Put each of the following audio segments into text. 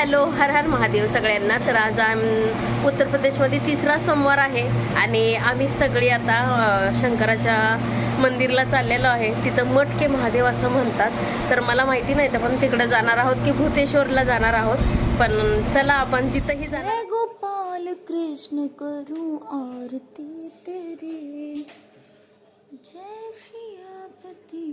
Hello हर हर महादेव सगळ्यांना. तर आज आम उत्तर प्रदेशमध्ये तिसरा सोमवार आहे आणि आम्ही सगळी आता शंकराच्या मंदिरला चाललेलो आहे. तिथं मटके महादेव असं म्हणतात. तर मला माहिती नाही तर पण तिकडं जाणार आहोत की भूतेश्वरला जाणार आहोत. पण चला आपण तिथंही जाणार गोपाल कृष्ण करू आरती तेरी. जय श्रियापति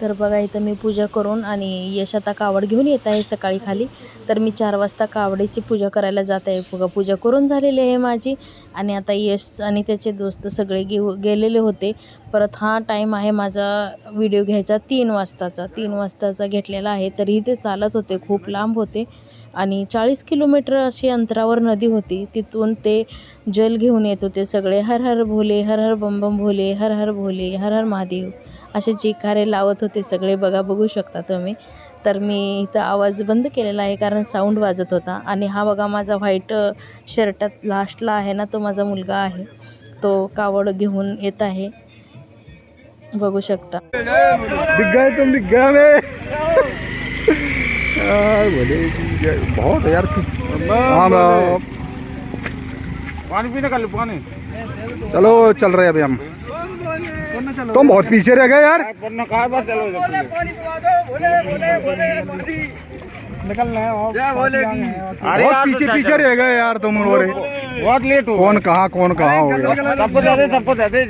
तर बघा इथं मी पूजा करून आणि यश आता कावड घेऊन येत आहे सकाळी खाली. तर मी चार वाजता कावडीची पूजा करायला जात आहे. बघा पूजा करून झालेली आहे माझी आणि आता यश आणि त्याचे दोस्त सगळे घेऊ गेलेले होते. परत हा टाईम आहे माझा व्हिडिओ घ्यायचा तीन वाजताचा. तीन वाजताचा घेतलेला आहे. तरीही ते चालत होते खूप लांब होते. आणि चाळीस किलोमीटर अशी अंतरावर नदी होती. तिथून ते जल घेऊन येत होते सगळे. हर हर भोले हर हर बम बम भोले हर हर भोले हर हर महादेव. असे चिकारे लावत होते सगळे बघा बघू शकता तुम्ही. तर मी इथं आवाज बंद केलेला आहे कारण साऊंड वाजत होता. आणि हा बघा माझा व्हाईट शर्टात लास्टला आहे ना तो माझा मुलगा आहे. तो कावड घेऊन येत आहे. बघू शकता. तुम बहुत यार पानी पीने का. पानी चलो चल रहे हैं अभी हम. तुम बहुत पीछे रह गए यार वरना कहा बार चलो निकलना है क्या बोलेगी अरे बहुत यार पीछे पीछे रह गए यार तुम और बहुत लेट हो कौन कहाँ कौन कहाँ हो गया सबको दे दे सबको दे दे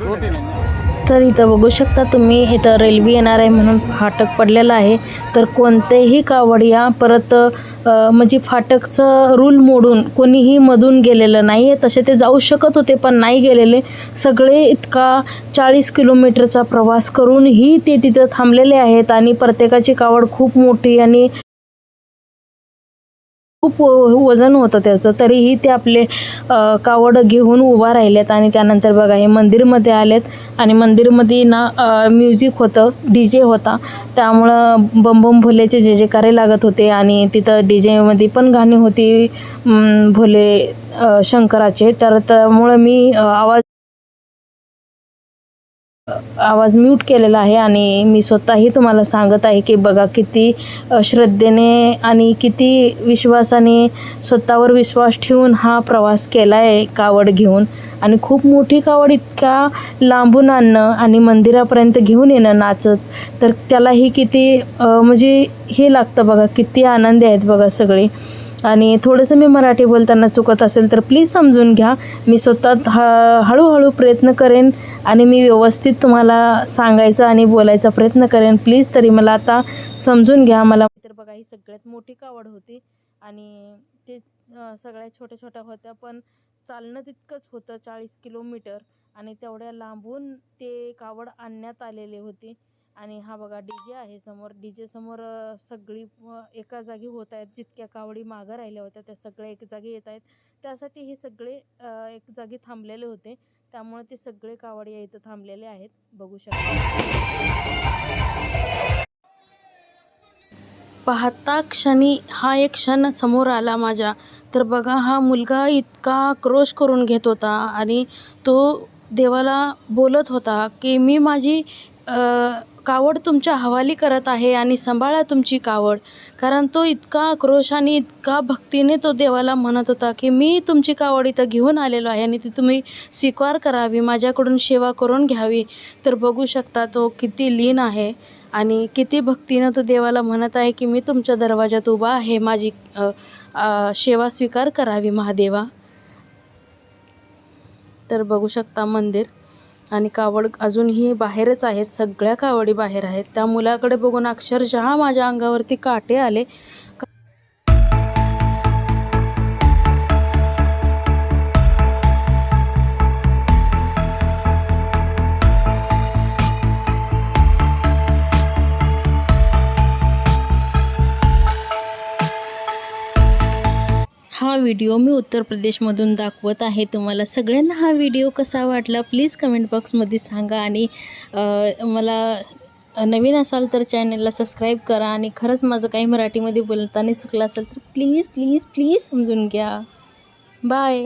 रोटी नहीं तर इथं बघू शकता तुम्ही इथं रेल्वे येणार आहे म्हणून फाटक पडलेलं आहे. तर कोणतेही कावडिया परत म्हणजे फाटकचं रूल मोडून कोणीही मधून गेलेलं नाही आहे तसे ते जाऊ शकत होते पण नाही गेलेले. सगळे इतका चाळीस किलोमीटरचा प्रवास करूनही ते तिथं थांबलेले आहेत आणि प्रत्येकाची कावड खूप मोठी आणि खूप व- वजन होतं त्याचं. तरीही ते आपले कावड घेऊन उभा राहिलेत आणि त्यानंतर बघा हे मंदिरमध्ये आलेत आणि मंदिरमध्ये ना म्युझिक होतं डी जे होता. त्यामुळं बम बम भोलेचे जे जेकारे लागत होते आणि तिथं डी जेमध्ये पण गाणी होती भोले शंकराचे. तर त्यामुळं मी आवाज आवाज म्यूट केलेला आहे आणि मी स्वतःही तुम्हाला सांगत आहे की बघा किती श्रद्धेने आणि किती विश्वासाने स्वतःवर विश्वास ठेवून हा प्रवास केला आहे कावड घेऊन. आणि खूप मोठी कावड इतका लांबून आणणं आणि मंदिरापर्यंत घेऊन येणं नाचत. तर त्यालाही किती म्हणजे हे लागतं बघा किती आनंदी आहेत बघा सगळे. आणि थोडंसं मी मराठी बोलताना चुकत असेल तर प्लीज समजून घ्या. मी स्वतः ह हळूहळू प्रयत्न करेन आणि मी व्यवस्थित तुम्हाला सांगायचा आणि बोलायचा प्रयत्न करेन. प्लीज तरी मला आता समजून घ्या. मला तर बघा ही सगळ्यात मोठी कावड होती आणि ते सगळ्या छोट्या छोट्या होत्या पण चालणं तितकंच होतं चाळीस किलोमीटर आणि तेवढ्या लांबून ते कावड आणण्यात आलेले होते. आणि हा बघा डी जे आहे समोर. डी जे समोर सगळी एका जागी होत आहेत. जितक्या कावडी मागं राहिल्या होत्या त्या सगळ्या एक जागी येत आहेत. त्यासाठी हे सगळे एक जागी थांबलेले होते. त्यामुळे ते सगळे कावडी इथं थांबलेले आहेत. बघू शकता. पाहता क्षणी हा एक क्षण समोर आला माझ्या. तर बघा हा मुलगा इतका क्रोश करून घेत होता आणि तो देवाला बोलत होता की मी माझी कावड तुमच्या हवाली करत आहे आणि सांभाळा तुमची कावड. कारण तो इतका आक्रोश आणि इतका भक्तीने तो देवाला म्हणत होता की मी तुमची कावड इथं घेऊन आलेलो आहे आणि ती तुम्ही स्वीकार करावी. माझ्याकडून सेवा करून घ्यावी. तर बघू शकता तो किती लीन आहे आणि किती भक्तीनं तो देवाला म्हणत आहे की मी तुमच्या दरवाजात उभा आहे. माझी सेवा स्वीकार करावी महादेवा. तर बघू शकता मंदिर. आणि कावड अजूनही बाहेरच आहेत. सगळ्या कावडी बाहेर आहेत. त्या मुलाकडे बघून अक्षरशः माझ्या अंगावरती काटे आले. व्हिडिओ मी उत्तर प्रदेशमधून दाखवत आहे. तुम्हाला सगळ्यांना हा व्हिडिओ कसा वाटला प्लीज कमेंट बॉक्समध्ये सांगा आणि मला नवीन असाल तर चॅनलला सबस्क्राईब करा आणि खरंच माझं काही मराठीमध्ये बोलताना चुकलं असेल तर प्लीज प्लीज प्लीज समजून घ्या. बाय